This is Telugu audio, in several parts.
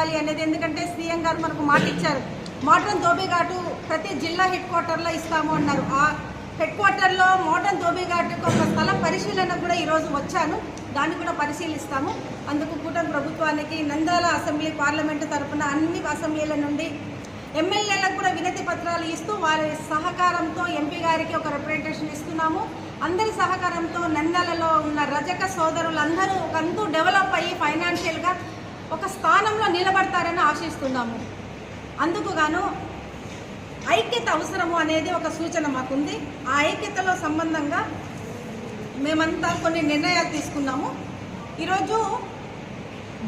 ఇవ్వాలి అనేది ఎందుకంటే సీఎం గారు మనకు మాట ఇచ్చారు. మోడర్న్ ధోబీఘాటు ప్రతి జిల్లా హెడ్ క్వార్టర్లో ఇస్తాము అన్నారు. ఆ హెడ్ క్వార్టర్లో మోడర్న్ ధోబీఘాటుకు ఒక స్థల పరిశీలన కూడా ఈరోజు వచ్చాను. దాన్ని కూడా పరిశీలిస్తాము. అందుకు కూటమి ప్రభుత్వానికి నందాల అసెంబ్లీ పార్లమెంటు తరపున అన్ని అసెంబ్లీల నుండి ఎమ్మెల్యేలకు కూడా వినతి పత్రాలు ఇస్తూ వారి సహకారంతో ఎంపీ గారికి ఒక రిప్రజెంటేషన్ ఇస్తున్నాము. అందరి సహకారంతో నందాలలో ఉన్న రజక సోదరులందరూ ఒకంతూ డెవలప్ అయ్యి ఫైనాన్షియల్గా ఒక స్థానంలో నిలబడతారని ఆశిస్తున్నాము. అందుకు గాను ఐక్యత అవసరము అనేది ఒక సూచన మాకుంది. ఆ ఐక్యతలో సంబంధంగా మేమంతా కొన్ని నిర్ణయాలు తీసుకున్నాము. ఈరోజు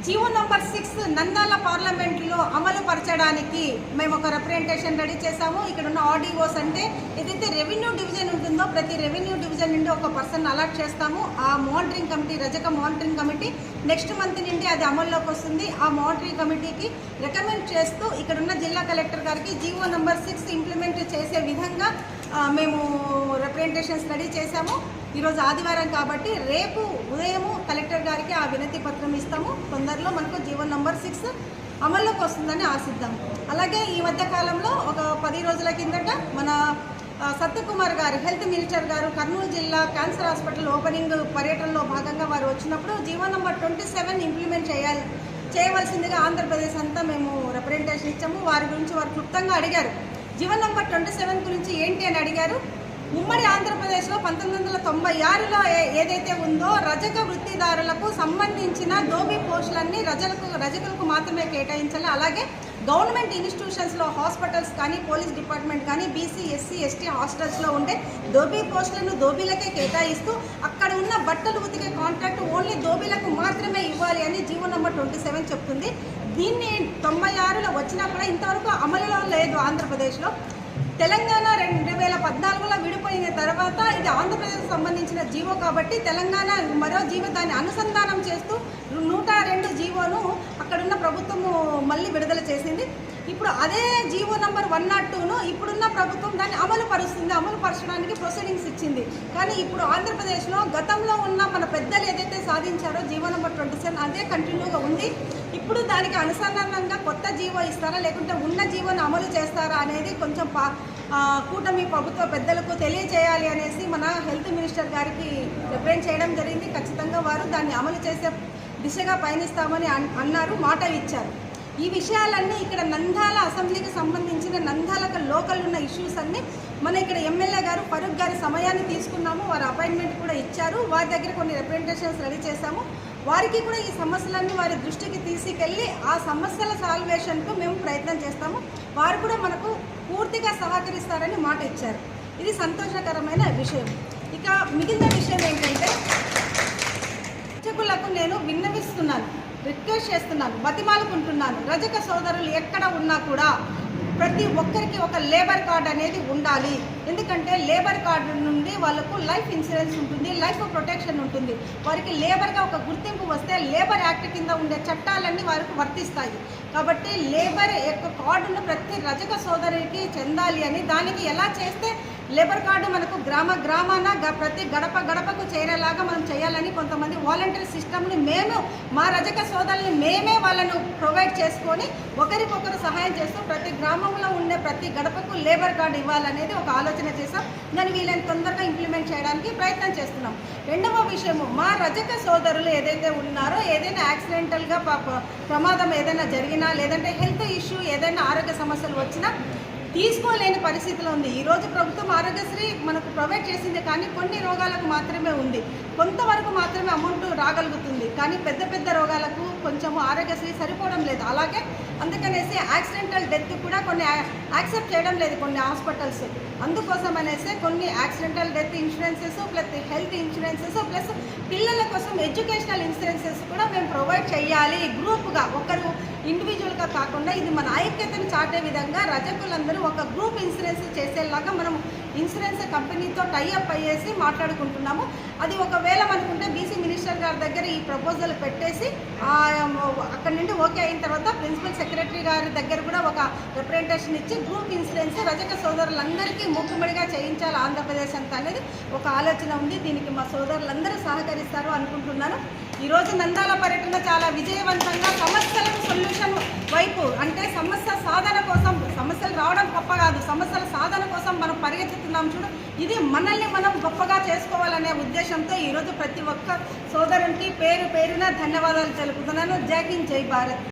జీవో నంబర్ సిక్స్ నందాల పార్లమెంట్లో అమలు పరచడానికి మేము ఒక రిప్రజెంటేషన్ రెడీ చేసాము ఇక్కడ ఉన్న ఆర్డీఓస్ అంటే ఏదైతే రెవెన్యూ డివిజన్ ఉంటుందో ప్రతి రెవెన్యూ డివిజన్ నుండి ఒక పర్సన్ అలాట్ చేస్తాము. ఆ మానిటరింగ్ కమిటీ రజక మానిటరింగ్ కమిటీ నెక్స్ట్ మంత్ నుండి అది అమల్లోకి వస్తుంది. ఆ మానిటరింగ్ కమిటీకి రికమెండ్ చేస్తూ ఇక్కడ ఉన్న జిల్లా కలెక్టర్ గారికి జీవో నంబర్ సిక్స్ ఇంప్లిమెంట్ చేసే విధంగా మేము రిప్రజెంటేషన్స్ రెడీ చేశాము. ఈరోజు ఆదివారం కాబట్టి రేపు ఉదయము కలెక్టర్ గారికి వినతి పత్రం ఇస్తాము. తొందరలో మనకు జీవన్ నంబర్ సిక్స్ అమల్లోకి వస్తుందని ఆశిద్దాం. అలాగే ఈ మధ్య కాలంలో ఒక పది రోజుల కిందట మన సత్యకుమార్ గారు హెల్త్ మినిస్టర్ గారు కర్నూలు జిల్లా క్యాన్సర్ హాస్పిటల్ ఓపెనింగ్ పర్యటనలో భాగంగా వారు వచ్చినప్పుడు G O number twenty seven implement చేయాలి చేయవలసిందిగా ఆంధ్రప్రదేశ్ అంతా మేము రిప్రజెంటేషన్ ఇచ్చాము. వారి గురించి వారు క్లుప్తంగా అడిగారు. జీవో నంబర్ ట్వంటీ సెవెన్ గురించి ఏంటి అని అడిగారు. ఉమ్మడి ఆంధ్రప్రదేశ్లో పంతొమ్మిది వందల తొంభై ఆరులో ఏ- ఏదైతే ఉందో రజక వృత్తిదారులకు సంబంధించిన దోబీ పోస్టులన్నీ రజలకు రజకులకు మాత్రమే కేటాయించాలి. అలాగే గవర్నమెంట్ ఇన్స్టిట్యూషన్స్లో హాస్పిటల్స్ కానీ పోలీస్ డిపార్ట్మెంట్ కానీ బీసీ ఎస్సీ ఎస్టీ హాస్టల్స్లో ఉండే దోబీ పోస్టులను దోబీలకే కేటాయిస్తూ అక్కడ ఉన్న బట్టలు ఉతికే కాంట్రాక్ట్ ఓన్లీ దోబీలకు మాత్రమే ఇవ్వాలి అని జీవో నెంబర్ ట్వంటీ సెవెన్ చెప్తుంది. దీన్ని తొంభై ఆరులో వచ్చినా కూడా ఇంతవరకు అమలులో లేదు ఆంధ్రప్రదేశ్లో. తెలంగాణ రెండు వేల పద్నాలుగులో విడిపోయిన తర్వాత ఇది ఆంధ్రప్రదేశ్ సంబంధించిన జీవో కాబట్టి తెలంగాణ మరో జీవో దాన్ని అనుసంధానం చేస్తూ నూట రెండు జీవోను అక్కడున్న ప్రభుత్వము మళ్ళీ విడుదల చేసింది. ఇప్పుడు అదే జీవో నంబర్ వన్ నాట్ టూను ఇప్పుడున్న ప్రభుత్వం దాన్ని అమలు పరుస్తుంది అమలు పరచడానికి ప్రొసీడింగ్స్ ఇచ్చింది. కానీ ఇప్పుడు ఆంధ్రప్రదేశ్లో గతంలో ఉన్న మన పెద్దలు ఏదైతే సాధించారో జీవో నంబర్ ట్వంటీ సెవెన్ అదే కంటిన్యూగా ఉంది. ఇప్పుడు దానికి అనుసంధానంగా కొత్త జీవో ఇస్తారా లేకుంటే ఉన్న జీవోను అమలు చేస్తారా అనేది కొంచెం పా కూటమి ప్రభుత్వ పెద్దలకు తెలియజేయాలి అనేసి మన హెల్త్ మినిస్టర్ గారికి రిప్రజెంట్ చేయడం జరిగింది. ఖచ్చితంగా వారు దాన్ని అమలు చేసే దిశగా పయనిస్తామని అన్- అన్నారు మాట ఇచ్చారు. ఈ విషయాలన్నీ ఇక్కడ నంద్యాల అసెంబ్లీకి సంబంధించిన నంద్యాలకు లోకల్ ఉన్న ఇష్యూస్ అన్నీ మన ఇక్కడ ఎమ్మెల్యే గారు ఫరూక్ గారి సమయాన్ని తీసుకున్నాము. వారు అపాయింట్మెంట్ కూడా ఇచ్చారు. వారి దగ్గర కొన్ని రిప్రజెంటేషన్స్ రెడీ చేశాము. వారికి కూడా ఈ సమస్యలన్నీ వారి దృష్టికి తీసుకెళ్ళి ఆ సమస్యల సాల్వేషన్కు మేము ప్రయత్నం చేస్తాము. వారు కూడా మనకు పూర్తిగా సహకరిస్తారని మాట ఇచ్చారు. ఇది సంతోషకరమైన విషయం. ఇక మిగిలిన విషయం ఏంటంటే రజకులకు నేను విన్నవిస్తున్నాను రిక్వెస్ట్ చేస్తున్నాను బతిమాలుకుంటున్నాను. రజక సోదరులు ఎక్కడ ఉన్నా కూడా ప్రతి ఒక్కరికి ఒక లేబర్ కార్డ్ అనేది ఉండాలి. ఎందుకంటే లేబర్ కార్డు నుండి వాళ్ళకు లైఫ్ ఇన్సూరెన్స్ ఉంటుంది లైఫ్ ప్రొటెక్షన్ ఉంటుంది. వారికి లేబర్గా ఒక గుర్తింపు వస్తే లేబర్ యాక్ట్ కింద ఉండే చట్టాలన్నీ వారికి వర్తిస్తాయి. కాబట్టి లేబర్ యొక్క కార్డును ప్రతి రజక సోదరికి చెందాలి అని దానికి ఎలా చేస్తే లేబర్ కార్డు మనకు గ్రామ గ్రామాన గ- ప్రతి గడప గడపకు చేరేలాగా మనం చేయాలని కొంతమంది వాలంటీర్ సిస్టమ్ని మేము మా రజక సోదరుల్ని మేమే వాళ్ళను ప్రొవైడ్ చేసుకొని ఒకరికొకరు సహాయం చేస్తూ ప్రతి గ్రామంలో ఉండే ప్రతి గడపకు లేబర్ కార్డు ఇవ్వాలనేది ఒక ఆలోచన చేసాం దాన్ని వీళ్ళని తొందరగా ఇంప్లిమెంట్ చేయడానికి ప్రయత్నం చేస్తున్నాం. రెండవ విషయము మా రజక సోదరులు ఏదైతే ఉన్నారో ఏదైనా యాక్సిడెంటల్గా ప్రమాదం ఏదైనా జరిగినా లేదంటే హెల్త్ ఇష్యూ ఏదైనా ఆరోగ్య సమస్యలు వచ్చినా తీసుకోలేని పరిస్థితిలో ఉంది. ఈరోజు ప్రభుత్వం ఆరోగ్యశ్రీ మనకు ప్రొవైడ్ చేసింది కానీ కొన్ని రోగాలకు మాత్రమే ఉంది. కొంతవరకు మాత్రమే అమౌంట్ రాగలుగుతుంది. కానీ పెద్ద పెద్ద రోగాలకు కొంచెము ఆరోగ్యశ్రీ సరిపోవడం లేదు. అలాగే అందుకనేసి యాక్సిడెంటల్ డెత్ కూడా కొన్ని యాక్సెప్ట్ చేయడం లేదు కొన్ని హాస్పిటల్స్. అందుకోసం అనేసి కొన్ని accidental death insurances plus health insurances plus పిల్లల కోసం ఎడ్యుకేషనల్ ఇన్సూరెన్సెస్ కూడా మేము ప్రొవైడ్ చేయాలి. గ్రూప్గా ఒకరు ఇండివిజువల్గా కాకుండా ఇది మన ఐక్యతను చాటే విధంగా రజకులందరూ ఒక గ్రూప్ ఇన్సూరెన్స్ చేసేలాగా మనం ఇన్సూరెన్స్ కంపెనీతో టైఅప్ అయ్యేసి మాట్లాడుకుంటున్నాము. అది ఒకవేళ మనకుంటే బీసీ మినిస్టర్ గారి దగ్గర ఈ ప్రపోజల్ పెట్టేసి అక్కడ నుండి ఓకే అయిన తర్వాత ప్రిన్సిపల్ సెక్రటరీ గారి దగ్గర కూడా ఒక రిప్రజెంటేషన్ ఇచ్చి గ్రూప్ ఇన్సూరెన్స్ రజక సోదరులందరికీ ముక్కుమడిగా చేయించాలి ఆంధ్రప్రదేశ్ అంతా అనేది ఒక ఆలోచన ఉంది. దీనికి మా సోదరులందరూ సహకరిస్తారు అనుకుంటున్నాను. ఈరోజు నందాల పర్యటన చాలా విజయవంతంగా సమస్యలకు సొల్యూషన్ వైపు అంటే సమస్య సాధన కోసం సమస్యలు రావడం గొప్ప కాదు సమస్యల సాధన కోసం మనం పరిగెత్తుతున్నాం చూడు. ఇది మనల్ని మనం గొప్పగా చేసుకోవాలనే ఉద్దేశంతో ఈరోజు ప్రతి ఒక్క సోదరునికి పేరు పేరున ధన్యవాదాలు తెలుపుతున్నాను. జై హింద్ జై భారత్.